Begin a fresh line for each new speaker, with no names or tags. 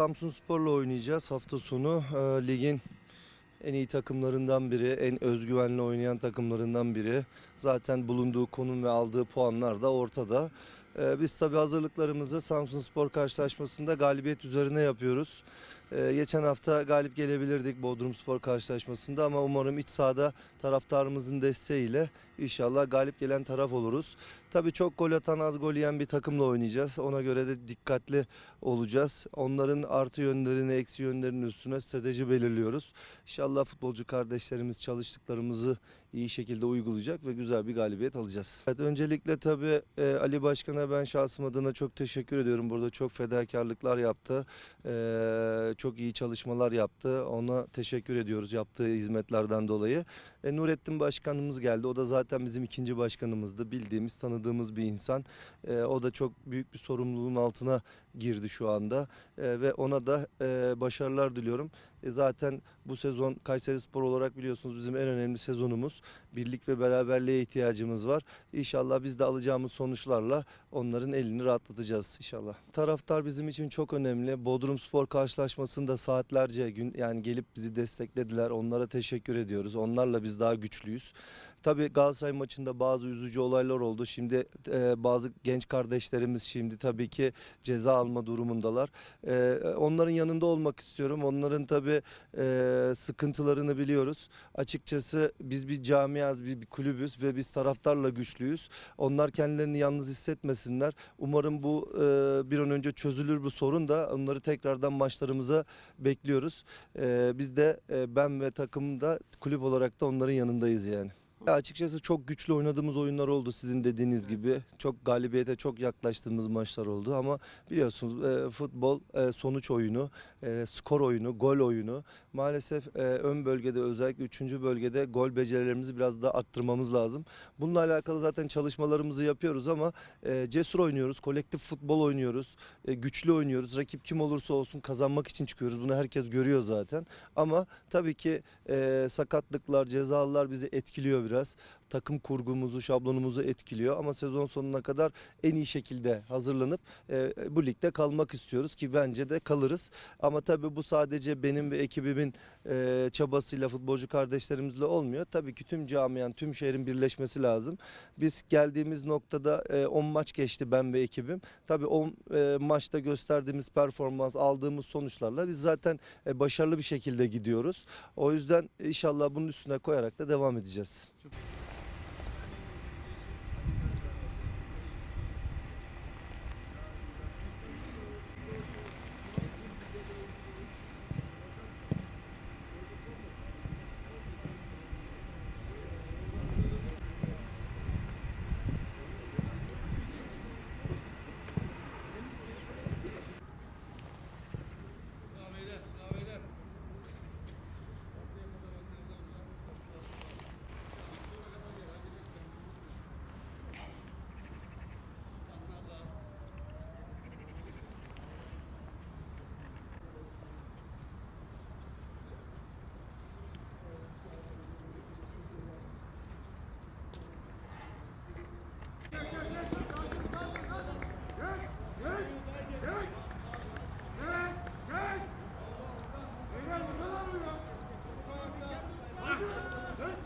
Samsun Spor'la oynayacağız hafta sonu. Ee, ligin en iyi takımlarından biri, en özgüvenli oynayan takımlarından biri. Zaten bulunduğu konum ve aldığı puanlar da ortada. Ee, biz tabii hazırlıklarımızı Samsun Spor karşılaşmasında galibiyet üzerine yapıyoruz. Ee, geçen hafta galip gelebilirdik Bodrum Spor karşılaşmasında ama umarım iç sahada taraftarımızın desteğiyle inşallah galip gelen taraf oluruz. Tabii çok gol atan az gol yiyen bir takımla oynayacağız. Ona göre de dikkatli olacağız. Onların artı yönlerini, eksi yönlerinin üstüne strateji belirliyoruz. İnşallah futbolcu kardeşlerimiz çalıştıklarımızı iyi şekilde uygulayacak ve güzel bir galibiyet alacağız. Evet, öncelikle tabii e, Ali Başkan'a ben şahsım adına çok teşekkür ediyorum. Burada çok fedakarlıklar yaptı. E, çok iyi çalışmalar yaptı. Ona teşekkür ediyoruz yaptığı hizmetlerden dolayı. E, Nurettin Başkanımız geldi. O da zaten bizim ikinci başkanımızdı. Bildiğimiz, tanıdığımız bir insan. E, o da çok büyük bir sorumluluğun altına girdi şu anda. E, ve ona da e, başarılar diliyorum. E, zaten bu sezon Kayseri Spor olarak biliyorsunuz bizim en önemli sezonumuz. Birlik ve beraberliğe ihtiyacımız var. İnşallah biz de alacağımız sonuçlarla onların elini rahatlatacağız inşallah. Taraftar bizim için çok önemli. Bodrum Spor karşılaşmasında saatlerce gün yani gelip bizi desteklediler. Onlara teşekkür ediyoruz. Onlarla biz daha güçlüyüz. Tabii Galatasaray maçında bazı üzücü olaylar oldu. Şimdi e, bazı genç kardeşlerimiz şimdi tabii ki ceza alma durumundalar. E, onların yanında olmak istiyorum. Onların tabii e, sıkıntılarını biliyoruz. Açıkçası biz bir camiaz, bir, bir kulübüz ve biz taraftarla güçlüyüz. Onlar kendilerini yalnız hissetmesinler. Umarım bu e, bir an önce çözülür bu sorun da onları tekrardan maçlarımıza bekliyoruz. E, biz de e, ben ve takım da kulüp olarak da onların yanındayız yani. Ya açıkçası çok güçlü oynadığımız oyunlar oldu sizin dediğiniz gibi. Çok galibiyete çok yaklaştığımız maçlar oldu ama biliyorsunuz e, futbol e, sonuç oyunu, e, skor oyunu, gol oyunu. Maalesef e, ön bölgede özellikle 3. bölgede gol becerilerimizi biraz daha arttırmamız lazım. Bununla alakalı zaten çalışmalarımızı yapıyoruz ama e, cesur oynuyoruz, kolektif futbol oynuyoruz, e, güçlü oynuyoruz. Rakip kim olursa olsun kazanmak için çıkıyoruz. Bunu herkes görüyor zaten. Ama tabii ki e, sakatlıklar, cezalar bizi etkiliyor biraz biraz. Takım kurgumuzu, şablonumuzu etkiliyor ama sezon sonuna kadar en iyi şekilde hazırlanıp e, bu ligde kalmak istiyoruz ki bence de kalırız. Ama tabii bu sadece benim ve ekibimin e, çabasıyla, futbolcu kardeşlerimizle olmuyor. Tabii ki tüm camianın, tüm şehrin birleşmesi lazım. Biz geldiğimiz noktada 10 maç geçti ben ve ekibim. Tabii 10 maçta gösterdiğimiz performans, aldığımız sonuçlarla biz zaten e, başarılı bir şekilde gidiyoruz. O yüzden inşallah bunun üstüne koyarak da devam edeceğiz.